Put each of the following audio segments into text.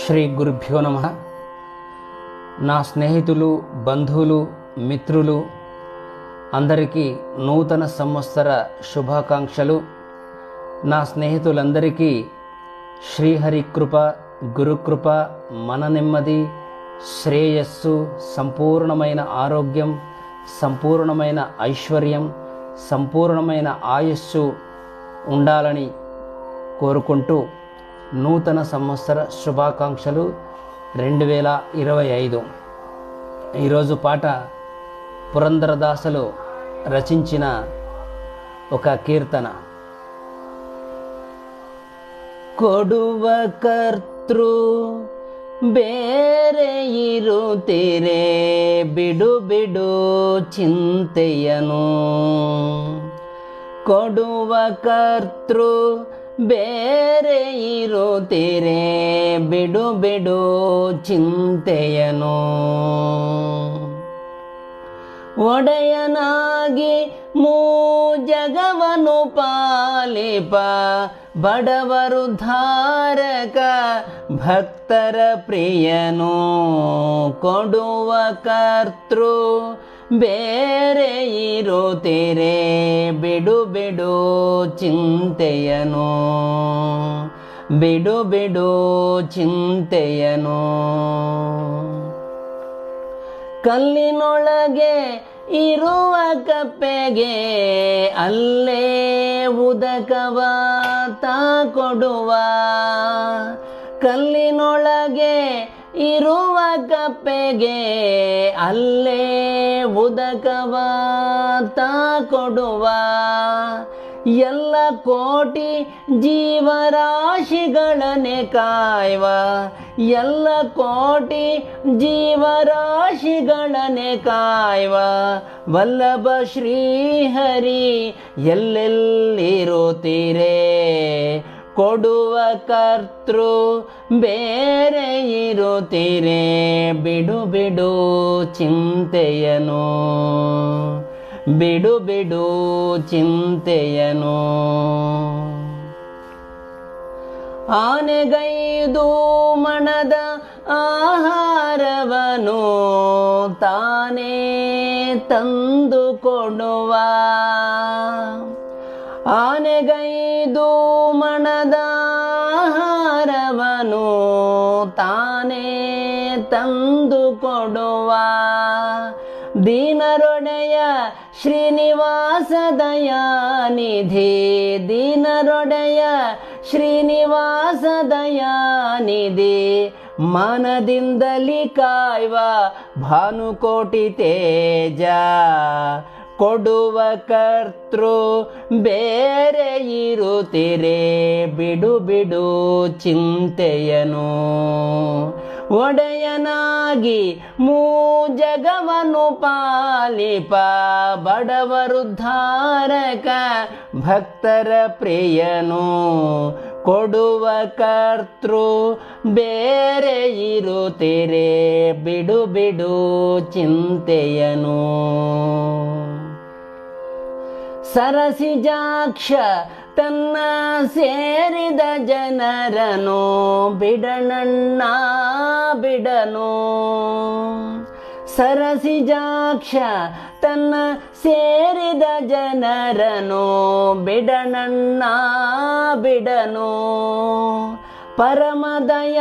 శ్రీ గురుభ్యో నమ. నా స్నేహితులు బంధువులు మిత్రులు అందరికీ నూతన సంవత్సర శుభాకాంక్షలు. నా స్నేహితులందరికీ శ్రీహరి కృప గురుకృప మన నెమ్మది శ్రేయస్సు సంపూర్ణమైన ఆరోగ్యం సంపూర్ణమైన ఐశ్వర్యం సంపూర్ణమైన ఆయుస్సు ఉండాలని కోరుకుంటూ నూతన సంవత్సర శుభాకాంక్షలు రెండు వేల ఇరవై ఐదు ఈరోజు పాట పురంధరదాసులు రచించిన ఒక కీర్తన ಕೊಡುವ ಕರ್ತೃ ಬೇರೆ ಇರುತ್ತೀರೆ ಬಿಡು ಬಿಡು ಚಿಂತೆಯನು ಕೊಡುವ ಕರ್ತೃ ಬೇರೆ ಇರುತ್ತೀರೆ? ಬಿಡು ಬಿಡು ಚಿಂತೆಯನು. ಒಡೆಯನಾಗಿ ಮೂ ಜಗವನು ಪಾಲಿಪ, ಬಡವರು ಧಾರಕ ಭಕ್ತರ ಪ್ರಿಯನು. ಕೊಡುವ ಕರ್ತೃ ಬೇರೆ ಇರುತ್ತೀರೆ ಬಿಡು ಬಿಡು ಚಿಂತೆಯನು. ಬಿಡು ಬಿಡು ಚಿಂತೆಯನು. ಕಲ್ಲಿನೊಳಗೆ ಇರುವ ಕಪ್ಪೆಗೆ ಅಲ್ಲೇ ಉದಕವ ತಾ ಕೊಡುವ ಕಲ್ಲಿನೊಳಗೆ ಇರುವ ಕಪ್ಪೆಗೆ ಅಲ್ಲೇ ಉದಕವ, ತಾ ಕೊಡುವ. ಎಲ್ಲ ಕೋಟಿ ಜೀವರಾಶಿಗಳನೆ ಕಾಯುವ. ಎಲ್ಲ ಕೋಟಿ ಜೀವರಾಶಿಗಳನೆ ಕಾಯುವ. ವಲ್ಲಭ ಶ್ರೀಹರಿ, ಎಲ್ಲೆಲ್ಲಿರುತ್ತೀರೇ? ಕೊಡುವ ಕರ್ತೃ ಬೇರೆ ಇರುತ್ತೀರಿ ಬಿಡು ಬಿಡು ಚಿಂತೆಯನು. ಬಿಡು ಬಿಡು ಚಿಂತೆಯನು. ಆನೆಗೈದು ಮಣದ ಆಹಾರವನು ತಾನೇ ತಂದು ಕೊಡುವ ಆನೆಗೈದು ಮಣದ ಆಹಾರವನು ತಾನೇ ತಂದು ಕೊಡುವ. ದೀನರೊಡೆಯ ಶ್ರೀನಿವಾಸ ದಯಾನಿಧಿ ದೀನರೊಡೆಯ ಶ್ರೀನಿವಾಸ ದಯಾನಿಧಿ ಮನದಿಂದಲಿ ಕಾಯ್ವ ಭಾನುಕೋಟಿ ತೇಜ. ಕೊಡುವ ಕರ್ತೃ ಬೇರೆ ಇರುತ್ತಿರೆ. ಬಿಡು ಬಿಡು ಚಿಂತೆಯನು. ಒಡೆಯನಾಗಿ ಮೂ ಜಗವನ್ನು ಪಾಲಿಪ. ಬಡವರು ಧಾರಕ ಭಕ್ತರ ಪ್ರಿಯನು. ಕೊಡುವ ಕರ್ತೃ ಬೇರೆ ಇರುತ್ತಿರೆ. ಬಿಡು ಬಿಡು ಚಿಂತೆಯನು. ಸರಸಿಜಾಕ್ಷ ತನ್ನ ಸೇರಿದ ಜನರನು ಬಿಡನಣ್ಣ ಬಿಡನು. ಸರಸಿಜಾಕ್ಷ ತನ್ನ ಸೇರಿದ ಜನರನು ಬಿಡನಣ್ಣ ಬಿಡನು. ಪರಮದಯಾನಿಧಿ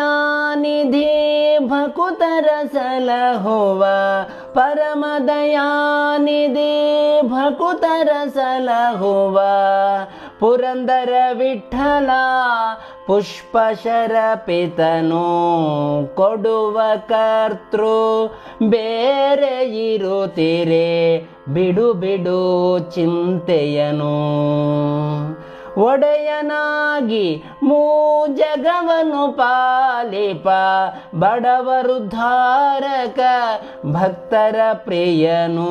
ಭಕುತರ ಸಲಹುವ ಪರಮದಯಾನಿಧಿ ಭಕುತರ ಸಲಹುವ ಪುರಂದರ ವಿಠಲ ಪುಷ್ಪಶರ ಪಿತನು ಕೊಡುವ ಕರ್ತೃ ಬೇರೆ ಇರುತ್ತೀರೆ. ಬಿಡು ಬಿಡು ಚಿಂತೆಯನು. ಒಡೆಯನಾಗಿ ಮೂ ಜಗವನ್ನು ಪಾಲಿಪ, ಬಡವರು ಧಾರಕ, ಭಕ್ತರ ಪ್ರಿಯನು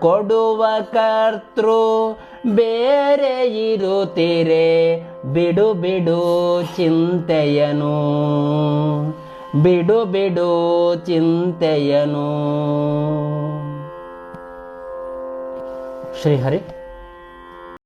ಕೊಡುವ ಕರ್ತೃ. ಬೇರೆ ಇರುತ್ತೀರೆ, ಬಿಡು ಬಿಡು ಚಿಂತೆಯನು. ಬಿಡು ಬಿಡು ಚಿಂತೆಯನು. ಶ್ರೀಹರಿ